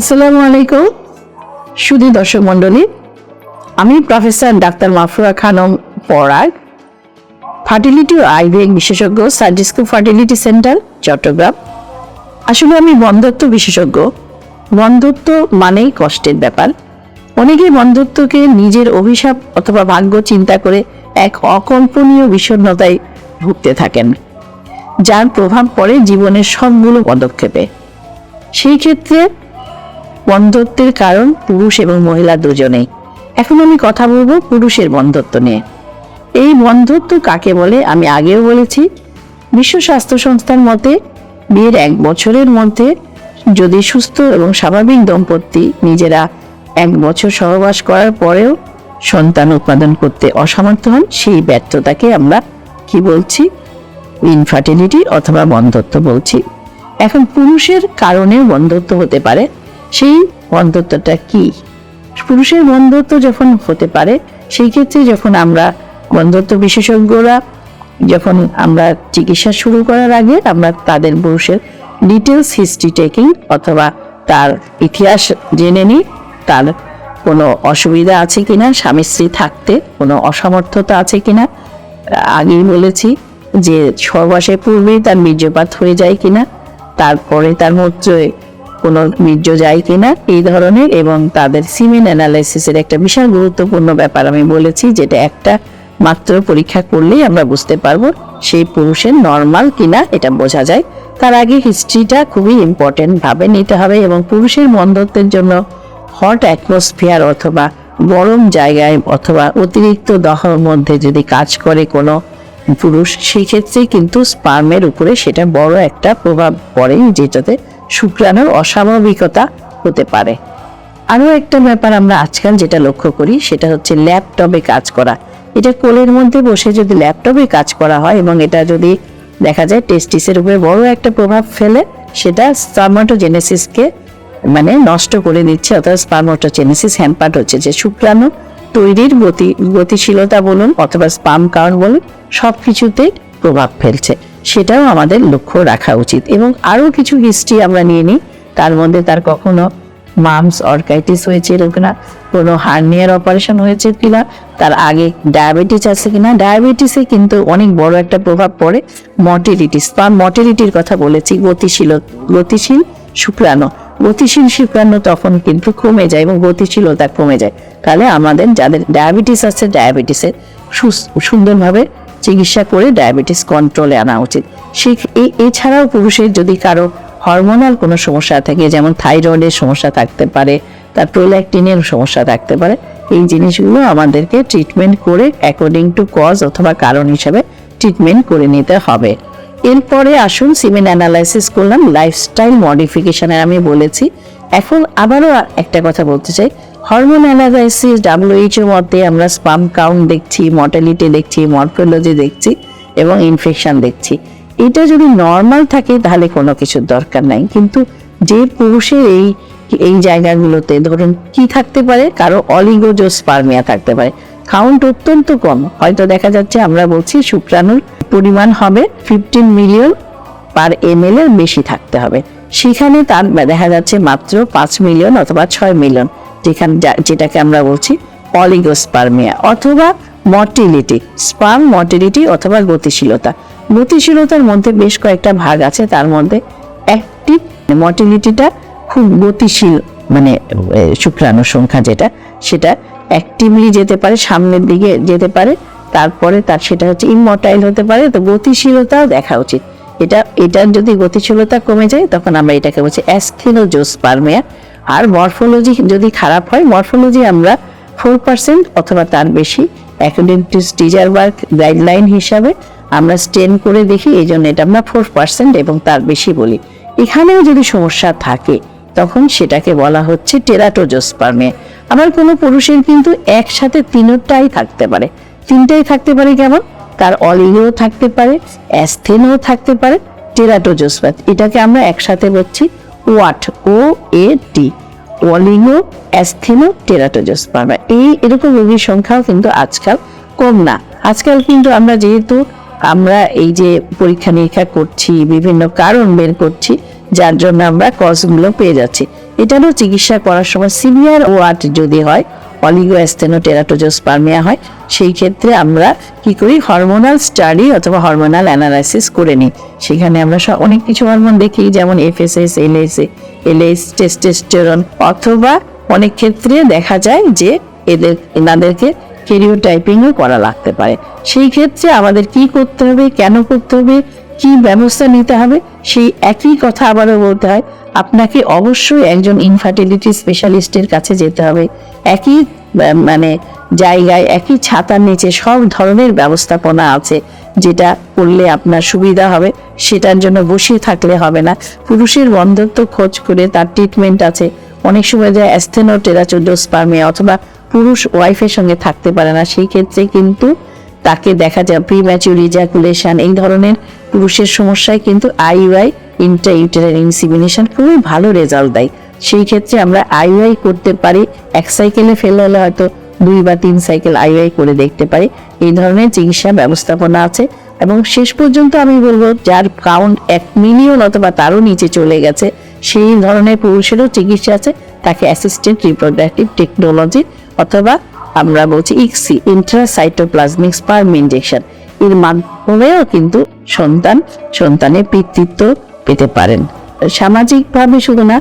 আসসালামু আলাইকুম। সুধী দর্শক মণ্ডলী, আমি প্রফেসর ডাক্তার মাফরুয়া খানম পরাগ, ফার্টিলিটি ও আইভিএক বিশেষজ্ঞ, সার্জিস্কো ফার্টিলিটি সেন্টার, চট্টগ্রাম। আসলে আমি বন্ধত্ব বিশেষজ্ঞ। বন্ধত্ব মানেই কষ্টের ব্যাপার। অনেকেই বন্ধত্বকে নিজের অভিশাপ অথবা ভাগ্য চিন্তা করে এক অকল্পনীয় বিষণ্ণতায় ভুগতে থাকেন, যার প্রভাব পড়ে জীবনের সবগুলো পদক্ষেপে। সেই ক্ষেত্রে বন্ধত্বের কারণ পুরুষ এবং মহিলা দুজনেই। এখন আমি কথা বলব পুরুষের বন্ধত্ব নিয়ে। এই বন্ধত্ব কাকে বলে আমি আগেও বলেছি। বিশ্ব স্বাস্থ্য সংস্থার মতে, বিয়ের এক বছরের মধ্যে যদি সুস্থ এবং স্বাভাবিক দম্পতি নিজেরা এক বছর সহবাস করার পরেও সন্তান উৎপাদন করতে অসমর্থ হন, সেই ব্যর্থতাকে আমরা কি বলছি? ইনফার্টিলিটি অথবা বন্ধত্ব বলছি। এখন পুরুষের কারণে বন্ধত্ব হতে পারে। সেই বন্ধত্বটা কি? পুরুষের বন্ধত্ব যখন হতে পারে, সেই ক্ষেত্রে যখন আমরা বন্ধত্ব বিশেষজ্ঞরা যখন আমরা চিকিৎসা শুরু করার আগে আমরা তাদের পুরুষের ডিটেলস হিস্ট্রি টেকিং অথবা তার ইতিহাস জেনে নিই, তার কোনো অসুবিধা আছে কিনা, স্বামী স্ত্রী থাকতে কোনো অসমর্থতা আছে কিনা, আগেই বলেছি যে সহবাসের পূর্বেই তার বীর্যপাত হয়ে যায় কিনা, তারপরে তার মধ্যে কোনো বীর্য যায় কিনা এই ধরনের এবং তাদের সিমেন অ্যানালাইসিসের একটা বিশাল গুরুত্বপূর্ণ ব্যাপার আমি বলেছি যেটা একটা মাত্র পরীক্ষা করলেই আমরা বুঝতে পারব সেই পুরুষের নর্মাল কিনা এটা বোঝা যায়। তার আগে হিস্ট্রিটা খুবই ইম্পর্টেন্ট ভাবে নিতে হবে এবং পুরুষের মন্দত্বের জন্য হট অ্যাটমসফিয়ার অথবা গরম জায়গায় অথবা অতিরিক্ত দহর মধ্যে যদি কাজ করে কোনো পুরুষ, সেই ক্ষেত্রে কিন্তু স্পার্মের উপরে সেটা বড় একটা প্রভাব পড়ে, যেটাতে শুক্রাণুর অস্বাভাবিকতা হতে পারে। আরও একটা ব্যাপার আমরা আজকাল যেটা লক্ষ্য করি, সেটা হচ্ছে ল্যাপটপে কাজ করা। এটা কোলের মধ্যে বসে যদি ল্যাপটপে কাজ করা হয় এবং এটা যদি দেখা যায় টেস্টিসের উপরে বড় একটা প্রভাব ফেলে, সেটা স্পার্মাটোজেনেসিসকে মানে নষ্ট করে দিচ্ছে, অর্থাৎ স্পার্মাটোজেনেসিস হ্যাম্পার্ট হচ্ছে। যে শুক্রাণু তৈরির গতি, গতিশীলতা বলুন অথবা স্পাম কাউন্ট বলুন সব কিছুতেই প্রভাব ফেলছে। সেটাও আমাদের লক্ষ্য রাখা উচিত। এবং আরও কিছু হিস্ট্রি আমরা নিয়ে নিই। তার মধ্যে তার কখনো মামস অর্কাইটিস হয়েছিল কিনা কোনো হার্নিয়ার অপারেশন হয়েছে কিনা, তার আগে ডায়াবেটিস আছে কিনা। ডায়াবেটিসে কিন্তু অনেক বড় একটা প্রভাব পড়ে মর্টিলিটি স্পাম মর্টিলিটির কথা বলেছি, গতিশীল গতিশীল শুক্রাণু। গতিশীল শুক্রাণু তখন কিন্তু কমে যায় এবং গতিশীলতা কমে যায়। তাহলে আমাদের যাদের ডায়াবেটিস আছে ডায়াবেটিসের সুন্দরভাবে চিকিৎসা করে ডায়াবেটিস কন্ট্রোলে আনা উচিত। সে এছাড়াও পুরুষের যদি কারও হরমোনাল কোনো সমস্যা থাকে, যেমন থাইরয়েডের সমস্যা থাকতে পারে, তার প্রোল্যাক্টিনের সমস্যা থাকতে পারে, এই জিনিসগুলো আমাদেরকে ট্রিটমেন্ট করে অ্যাকর্ডিং টু কজ অথবা কারণ হিসাবে ট্রিটমেন্ট করে নিতে হবে। এরপরে আসুন সিমেন অ্যানালাইসিস করলাম লাইফস্টাইল মডিফিকেশনের আমি বলেছি। এখন আবারও একটা কথা বলতে চাই হরমোন অ্যানালাইসিস ডাব্লিউএইচও মতে আমরা স্পাম কাউন্ট দেখছি মর্টালিটি দেখছি মরফোলজি দেখছি এবং ইনফেকশন দেখছি। এটা যদি নর্মাল থাকে তাহলে কোনো কিছুর দরকার নাই। কিন্তু যে পুরুষের এই এই জায়গাগুলোতে ধরুন কি থাকতে পারে? কারও অলিগোজোস্পার্মিয়া থাকতে পারে। কাউন্ট অত্যন্ত কম। হয়তো দেখা যাচ্ছে আমরা বলছি শুক্রাণুর পরিমাণ হবে ফিফটিন মিলিয়ন পার এম এর বেশি থাকতে হবে। সেখানে তার, দেখা যাচ্ছে মাত্র পাঁচ মিলিয়ন অথবা ছয় মিলিয়ন যেখানে যেটাকে আমরা বলছি অলিগোস্পার্মিয়া অথবা মর্টিলিটি স্পার্ম মর্টিলিটি অথবা গতিশীলতা। গতিশীলতার মধ্যে বেশ কয়েকটা ভাগ আছে তার মধ্যে অ্যাক্টিভ মর্টিলিটিটা খুব গতিশীল মানে এ, শুক্রাণুর সংখ্যা যেটা সেটা অ্যাক্টিভলি যেতে পারে সামনের দিকে যেতে পারে তারপরে তার সেটা হচ্ছে ইমমর্টাইল হতে পারে তো গতিশীলতাও দেখা উচিত। এটা এটার যদি গতিশীলতা কমে যায় তখন আমরা এটাকে বলছি অ্যাসকিনোজোস্পার্মিয়া আর মরফোলজি যদি খারাপ হয়, মরফোলজি আমরা ফোর পার্সেন্ট অথবা তার বেশি according to teaser work guideline হিসাবে আমরা স্টেন করে দেখি এই জন্য এটা আমরা ফোর পার্সেন্ট এবং তার বেশি বলি। এখানেও যদি সমস্যা থাকে, তখন সেটাকে বলা হচ্ছে টেরাটোজোস্পার্মিয়া আবার কোনো পুরুষের কিন্তু একসাথে তিনটাই থাকতে পারে। তিনটাই থাকতে পারে কেমন? তার অলিগও থাকতে পারে, অ্যাস্থেনও থাকতে পারে টেরাটোজোস্পাত এটাকে আমরা একসাথে বলছি ওয়াট ও এ টি অলিগো অ্যাস্থেনো টেরাটোজোস্পার্মা এই এরকম রোগীর সংখ্যাও কিন্তু আজকাল কম না। আজকাল কিন্তু আমরা যেহেতু আমরা এই যে পরীক্ষা নিরীক্ষা করছি, বিভিন্ন কারণ বের করছি, যার জন্য আমরা কজগুলো পেয়ে যাচ্ছি। এটারও চিকিৎসা করার সময় সিভিয়ার ওয়াট যদি হয় অলিগোঅ্যাস্থেনোটেরাটোজোস্পার্মিয়া হয়, সেই ক্ষেত্রে আমরা কি করি হরমোনাল স্টাডি অথবা হরমোনাল অ্যানালাইসিস করে নিই। সেখানে আমরা অনেক কিছু হরমোন দেখি, যেমন এফএসএস এলএসএ এলএস টেস্টেস্টেরন অথবা অনেক ক্ষেত্রে দেখা যায় যে এদের, এনাদেরকে কেরিওটাইপিংও করা লাগতে পারে। সেই ক্ষেত্রে আমাদের কি করতে হবে, কেন করতে হবে কি ব্যবস্থা নিতে হবে, সেই একই কথা আবারও বলতে হয়, আপনাকে অবশ্যই একজন ইনফার্টিলিটি স্পেশালিস্টের কাছে যেতে হবে। একই মানে জায়গায়, একই ছাতার নিচে সব ধরনের ব্যবস্থাপনা আছে, যেটা করলে আপনার সুবিধা হবে, সেটার জন্য বসে থাকলে হবে না। পুরুষের বন্ধত্ব খোঁজ করে তার ট্রিটমেন্ট আছে। অনেক সময় যায় অ্যাস্থেনোটেরাচোডোস্পার্মিয়া অথবা পুরুষ ওয়াইফের সঙ্গে থাকতে পারে না, সেই ক্ষেত্রে কিন্তু তাকে দেখা যায় প্রিম্যাচুর ইজাকুলেশন এই ধরনের পুরুষের সমস্যায় কিন্তু আইইউআই ইন্টার ইউটেরাল ইনসিমিনেশন খুবই ভালো রেজাল্ট দেয়। সেই ক্ষেত্রে আমরা আইইউআই করতে পারি, এক সাইকেলে ফেল হলে হয়তো দুই বা তিন সাইকেল আইইউআই করে দেখতে পারি। এই ধরনের চিকিৎসা ব্যবস্থাপনা আছে এবং শেষ পর্যন্ত আমি বলব, যার কাউন্ট এক মিলিয়ন অথবা তারও নিচে চলে গেছে, সেই ধরনের পুরুষেরও চিকিৎসা আছে। তাকে অ্যাসিস্ট্যান্ট রিপ্রোডাক্টিভ টেকনোলজি অথবা আমরা বলছি ইক্সি ইন্ট্রাসাইটোপ্লাজমিক স্পার্ম ইনজেকশন এর মাধ্যমেও কিন্তু সন্তান সন্তানের পিতৃত্ব পেতে পারেন। সামাজিকভাবে শুধু না,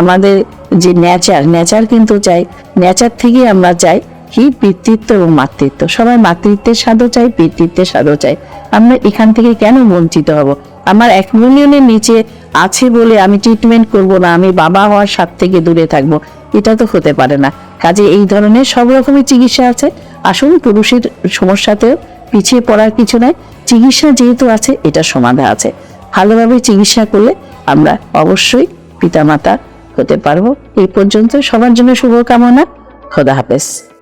আমাদের যে নেচার নেচার কিন্তু চাই নেচার থেকে আমরা চাই কি পিতৃত্ব এবং মাতৃত্ব। সবাই মাতৃত্বের স্বাদও চাই, পিতৃত্বের স্বাদও চাই। আমরা এখান থেকে কেন বঞ্চিত হব? আমার এক মিলিয়নের নিচে আছে বলে আমি ট্রিটমেন্ট করব না, আমি বাবা হওয়ার স্বাদ থেকে দূরে থাকব, এটা তো হতে পারে না। কাজে এই ধরনের সব রকমের চিকিৎসা আছে। আসুন পুরুষের সমস্যাতেও পিছিয়ে পড়ার কিছু নাই। চিকিৎসা যেহেতু আছে, এটা সমাধা আছে। ভালোভাবে চিকিৎসা করলে আমরা অবশ্যই পিতামাতা হতে পারব। এই পর্যন্ত সবার জন্য শুভকামনা। খোদা হাফেজ।